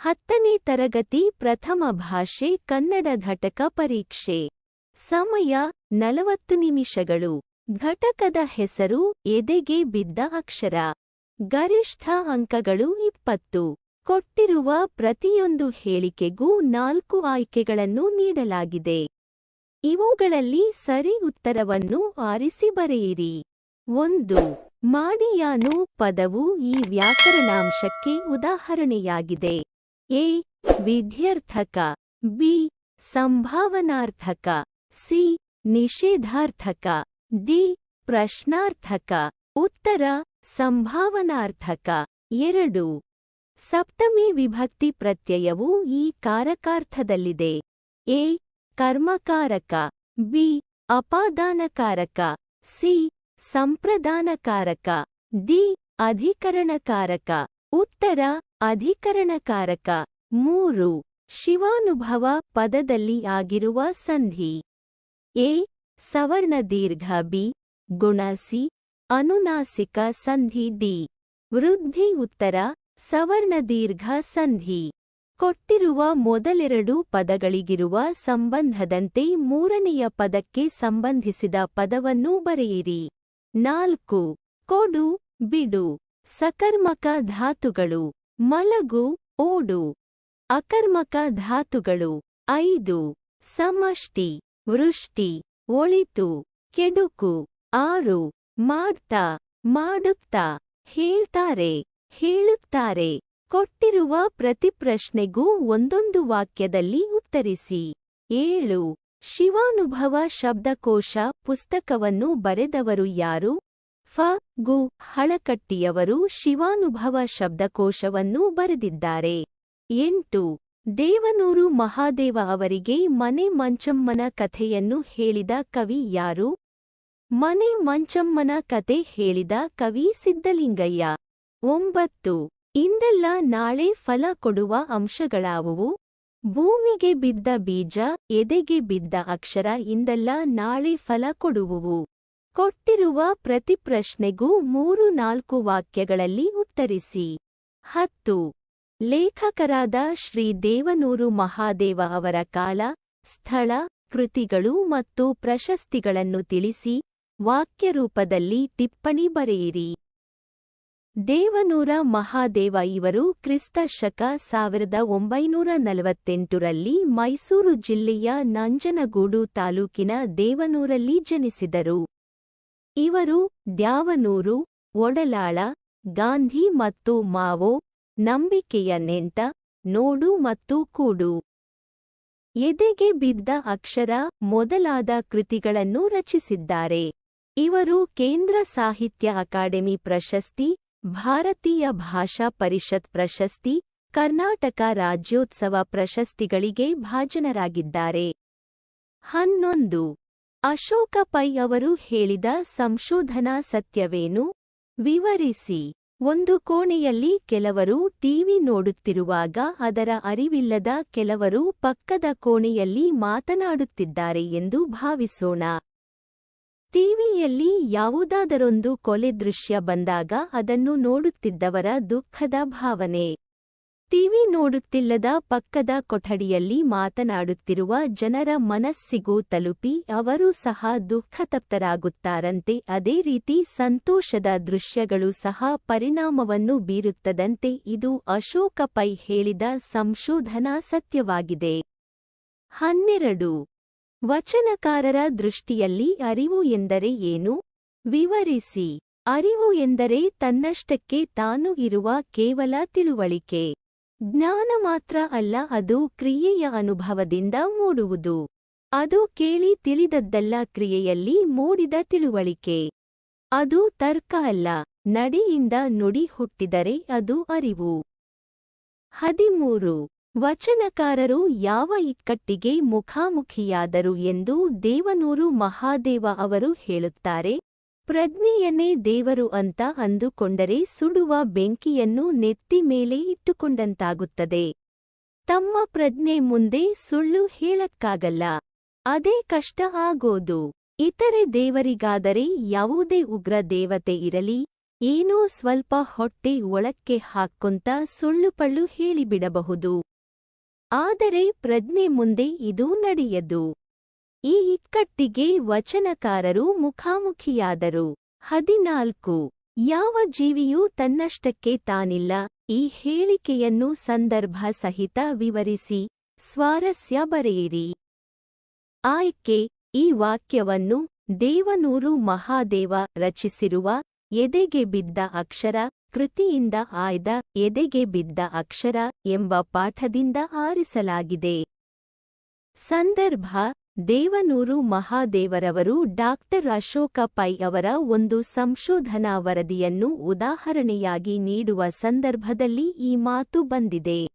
ಹತ್ತನೇ ತರಗತಿ ಪ್ರಥಮ ಭಾಷೆ ಕನ್ನಡ ಘಟಕ ಪರೀಕ್ಷೆ. ಸಮಯ ನಲವತ್ತು ನಿಮಿಷಗಳು. ಘಟಕದ ಹೆಸರು ಎದೆಗೆ ಬಿದ್ದ ಅಕ್ಷರ. ಗರಿಷ್ಠ ಅಂಕಗಳು ಇಪ್ಪತ್ತು. ಕೊಟ್ಟಿರುವ ಪ್ರತಿಯೊಂದು ಹೇಳಿಕೆಗೂ ನಾಲ್ಕು ಆಯ್ಕೆಗಳನ್ನು ನೀಡಲಾಗಿದೆ. ಇವುಗಳಲ್ಲಿ ಸರಿ ಉತ್ತರವನ್ನು ಆರಿಸಿ ಬರೆಯಿರಿ. ಒಂದು. ಮಾಡಿಯಾನು ಪದವು ಈ ವ್ಯಾಕರಣಾಂಶಕ್ಕೆ ಉದಾಹರಣೆಯಾಗಿದೆ. ಎ ವಿಧ್ಯರ್ಥಕ ಬಿ, ಸಂಭಾವನಾರ್ಥಕ, ಸಿ, ನಿಷೇಧಾರ್ಥಕ, ಡಿ, ಪ್ರಶ್ನಾರ್ಥಕ, ಉತ್ತರ, ಸಂಭಾವನಾರ್ಥಕ. ಎರಡು. ಸಪ್ತಮಿ ವಿಭಕ್ತಿ ಪ್ರತ್ಯಯವು ಈ ಕಾರಕಾರ್ಥದಲ್ಲಿದೆ. ಎ, ಕರ್ಮಕಾರಕ, ಬಿ, ಅಪಾದಾನಕಾರಕ, ಸಿ, ಸಂಪ್ರದಾನಕಾರಕ, ಡಿ, ಅಧಿಕರಣಕಾರಕ, ಉತ್ತರ ಅಧಿಕರಣಕಾರಕ. ಮೂರು. ಶಿವಾನುಭವ ಪದದಲ್ಲಿ ಆಗಿರುವ ಸಂಧಿ. ಎ. ಸವರ್ಣ ದೀರ್ಘ ಬಿ. ಗುಣಸಿ ಅನುನಾಸಿಕ ಸಂಧಿ ಡಿ. ವೃದ್ಧಿ ಉತ್ತರ. ಸವರ್ಣ ದೀರ್ಘ ಸಂಧಿ. ಕೊಟ್ಟಿರುವ ಮೊದಲೆರಡು ಪದಗಳಿಗಿರುವ ಸಂಬಂಧದಂತೆ ಮೂರನೆಯ ಪದಕ್ಕೆ ಸಂಬಂಧಿಸಿದ ಪದವನ್ನು ಬರೆಯಿರಿ. ನಾಲ್ಕು. ಕೊಡು, ಬಿಡು. ಸಕರ್ಮಕ ಧಾತುಗಳು. ಮಲಗು, ಓಡು. ಅಕರ್ಮಕ ಧಾತುಗಳು. ಐದು. ಸಮಷ್ಟಿ. ವೃಷ್ಟಿ. ಒಳಿತು. ಕೆಡುಕು. ಆರು. ಮಾಡ್ತಾ. ಮಾಡುತ್ತಾ. ಹೇಳ್ತಾರೆ. ಹೇಳುತ್ತಾರೆ. ಕೊಟ್ಟಿರುವ ಪ್ರತಿಪ್ರಶ್ನೆಗೂ ಒಂದೊಂದು ವಾಕ್ಯದಲ್ಲಿ ಉತ್ತರಿಸಿ. ಏಳು. ಶಿವಾನುಭವ ಶಬ್ದಕೋಶ ಪುಸ್ತಕವನ್ನು ಬರೆದವರು ಯಾರು? ಫ, ಗು, ಹಳಕಟ್ಟಿಯವರು ಶಿವಾನುಭವ ಶಬ್ದಕೋಶವನ್ನು ಬರೆದಿದ್ದಾರೆ. ಎಂಟು, ದೇವನೂರು ಮಹಾದೇವ ಅವರಿಗೆ ಮನೆ ಮಂಚಮ್ಮನ ಕಥೆಯನ್ನು ಹೇಳಿದ ಕವಿ ಯಾರು? ಮನೆ ಮಂಚಮ್ಮನ ಕತೆ ಹೇಳಿದ ಕವಿ ಸಿದ್ದಲಿಂಗಯ್ಯ ಒಂಬತ್ತು, ಇಂದೆಲ್ಲ ನಾಳೆ ಫಲ ಕೊಡುವ ಅಂಶಗಳಾವುವು? ಭೂಮಿಗೆ ಬಿದ್ದ ಬೀಜ, ಎದೆಗೆ ಬಿದ್ದ ಅಕ್ಷರ, ಇಂದೆಲ್ಲ ನಾಳೆ ಫಲ ಕೊಡುವುವು? ಕೊಟ್ಟಿರುವ ಪ್ರತಿ ಪ್ರಶ್ನೆಗೂ ಮೂರು ನಾಲ್ಕು ವಾಕ್ಯಗಳಲ್ಲಿ ಉತ್ತರಿಸಿ. ಹತ್ತು. ಲೇಖಕರಾದ ಶ್ರೀ ದೇವನೂರು ಮಹಾದೇವ ಅವರ ಕಾಲ, ಸ್ಥಳ, ಕೃತಿಗಳು ಮತ್ತು ಪ್ರಶಸ್ತಿಗಳನ್ನು ತಿಳಿಸಿ, ವಾಕ್ಯರೂಪದಲ್ಲಿ ಟಿಪ್ಪಣಿ ಬರೆಯಿರಿ. ದೇವನೂರ ಮಹಾದೇವ ಇವರು ಕ್ರಿಸ್ತ ಶಕ ಸಾವಿರದ ಒಂಬೈನೂರ ನಲವತ್ತೆಂಟರಲ್ಲಿ ಮೈಸೂರು ಜಿಲ್ಲೆಯ ನಂಜನಗೂಡು ತಾಲೂಕಿನ ದೇವನೂರಲ್ಲಿ ಜನಿಸಿದರು. ಇವರು ದ್ಯಾವನೂರು, ಒಡಲಾಳ, ಗಾಂಧಿ ಮತ್ತು ಮಾವೋ, ನಂಬಿಕೆಯ ನೆಂಟ, ನೋಡು ಮತ್ತು ಕೂಡು. ಎದೆಗೆ ಬಿದ್ದ ಅಕ್ಷರ ಮೊದಲಾದ ಕೃತಿಗಳನ್ನು ರಚಿಸಿದ್ದಾರೆ. ಇವರು ಕೇಂದ್ರ ಸಾಹಿತ್ಯ ಅಕಾಡೆಮಿ ಪ್ರಶಸ್ತಿ, ಭಾರತೀಯ ಭಾಷಾ ಪರಿಷತ್ ಪ್ರಶಸ್ತಿ, ಕರ್ನಾಟಕ ರಾಜ್ಯೋತ್ಸವ ಪ್ರಶಸ್ತಿಗಳಿಗೆ ಭಾಜನರಾಗಿದ್ದಾರೆ. ಹನ್ನೊಂದು ಅಶೋಕ ಪೈ ಅವರು ಹೇಳಿದ ಸಂಶೋಧನಾ ಸತ್ಯವೇನು? ವಿವರಿಸಿ. ಒಂದು ಕೋಣೆಯಲ್ಲಿ ಕೆಲವರು ಟಿವಿ ನೋಡುತ್ತಿರುವಾಗ ಅದರ ಅರಿವಿಲ್ಲದ ಕೆಲವರು ಪಕ್ಕದ ಕೋಣೆಯಲ್ಲಿ ಮಾತನಾಡುತ್ತಿದ್ದಾರೆ ಎಂದು ಭಾವಿಸೋಣ. ಟಿವಿಯಲ್ಲಿ ಯಾವುದಾದರೊಂದು ಕೊಲೆ ದೃಶ್ಯ ಬಂದಾಗ ಅದನ್ನು ನೋಡುತ್ತಿದ್ದವರ ದುಃಖದ ಭಾವನೆ. ಟಿವಿ ನೋಡುತ್ತಿಲ್ಲದ ಪಕ್ಕದ ಕೊಠಡಿಯಲ್ಲಿ ಮಾತನಾಡುತ್ತಿರುವ ಜನರ ಮನಸ್ಸಿಗೂ ತಲುಪಿ ಅವರೂ ಸಹ ದುಃಖತಪ್ತರಾಗುತ್ತಾರಂತೆ. ಅದೇ ರೀತಿ ಸಂತೋಷದ ದೃಶ್ಯಗಳು ಸಹ ಪರಿಣಾಮವನ್ನು ಬೀರುತ್ತದಂತೆ ಇದು ಅಶೋಕ ಪೈ ಹೇಳಿದ ಸಂಶೋಧನಾ ಸತ್ಯವಾಗಿದೆ. ಹನ್ನೆರಡು. ವಚನಕಾರರ ದೃಷ್ಟಿಯಲ್ಲಿ ಅರಿವು ಎಂದರೆ ಏನು? ವಿವರಿಸಿ. ಅರಿವು ಎಂದರೆ ತನ್ನಷ್ಟಕ್ಕೆ ತಾನು ಇರುವ ಕೇವಲ ತಿಳುವಳಿಕೆ. ಜ್ಞಾನ ಮಾತ್ರ ಅಲ್ಲ, ಅದು ಕ್ರಿಯೆಯ ಅನುಭವದಿಂದ ಮೂಡುವುದು. ಅದು ಕೇಳಿ ತಿಳಿದದ್ದಲ್ಲ, ಕ್ರಿಯೆಯಲ್ಲಿ ಮೂಡಿದ ತಿಳುವಳಿಕೆ. ಅದು ತರ್ಕ ಅಲ್ಲ, ನಡಿಯಿಂದ ನುಡಿ ಹುಟ್ಟಿದರೆ ಅದು ಅರಿವು. ಹದಿಮೂರು. ವಚನಕಾರರು ಯಾವ ಇಕ್ಕಟ್ಟಿಗೆ ಮುಖಾಮುಖಿಯಾದರು ಎಂದು ದೇವನೂರು ಮಹಾದೇವ ಅವರು ಹೇಳುತ್ತಾರೆ. ಪ್ರಜ್ಞೆಯನ್ನೇ ದೇವರು ಅಂತ ಅಂದುಕೊಂಡರೆ ಸುಡುವ ಬೆಂಕಿಯನ್ನು ನೆತ್ತಿ ಮೇಲೆ ಇಟ್ಟುಕೊಂಡಂತಾಗುತ್ತದೆ. ತಮ್ಮ ಪ್ರಜ್ಞೆ ಮುಂದೆ ಸುಳ್ಳು ಹೇಳಕ್ಕಾಗಲ್ಲ. ಅದೇ ಕಷ್ಟ ಆಗೋದು. ಇತರೆ ದೇವರಿಗಾದರೆ ಯಾವುದೇ ಉಗ್ರ ದೇವತೆ ಇರಲಿ, ಏನೋ ಸ್ವಲ್ಪ ಹೊಟ್ಟೆ ಒಳಕ್ಕೆ ಹಾಕ್ಕೊಂತ ಸುಳ್ಳುಪಳ್ಳು ಹೇಳಿಬಿಡಬಹುದು. ಆದರೆ ಪ್ರಜ್ಞೆ ಮುಂದೆ ಇದೂ ನಡೆಯದು. ಈ ಇಕ್ಕಟ್ಟಿಗೆ ವಚನಕಾರರು ಮುಖಾಮುಖಿಯಾದರು. ಹದಿನಾಲ್ಕು. ಯಾವ ಜೀವಿಯೂ ತನ್ನಷ್ಟಕ್ಕೆ ತಾನಿಲ್ಲ. ಈ ಹೇಳಿಕೆಯನ್ನು ಸಂದರ್ಭ ಸಹಿತ ವಿವರಿಸಿ. ಸ್ವಾರಸ್ಯ ಬರೆಯಿರಿ. ಆಯ್ಕೆ. ಈ ವಾಕ್ಯವನ್ನು ದೇವನೂರು ಮಹಾದೇವ ರಚಿಸಿರುವ ಎದೆಗೆ ಬಿದ್ದ ಅಕ್ಷರ, ಕೃತಿಯಿಂದ ಆಯ್ದ ಎದೆಗೆ ಬಿದ್ದ ಅಕ್ಷರ ಎಂಬ ಪಾಠದಿಂದ ಆರಿಸಲಾಗಿದೆ. ಸಂದರ್ಭ. ದೇವನೂರು ಮಹಾದೇವರವರು ಡಾಕ್ಟರ್ ಅಶೋಕ ಪೈ ಅವರ ಒಂದು ಸಂಶೋಧನಾ ವರದಿಯನ್ನು ಉದಾಹರಣೆಯಾಗಿ ನೀಡುವ ಸಂದರ್ಭದಲ್ಲಿ ಈ ಮಾತು ಬಂದಿದೆ.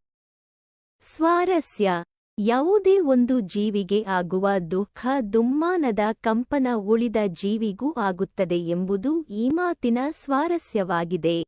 ಸ್ವಾರಸ್ಯ. ಯಾವುದೇ ಒಂದು ಜೀವಿಗೆ ಆಗುವ ದುಃಖ, ದುಮ್ಮಾನದ ಕಂಪನ ಉಳಿದ ಜೀವಿಗೂ ಆಗುತ್ತದೆ ಎಂಬುದು ಈ ಮಾತಿನ ಸ್ವಾರಸ್ಯವಾಗಿದೆ.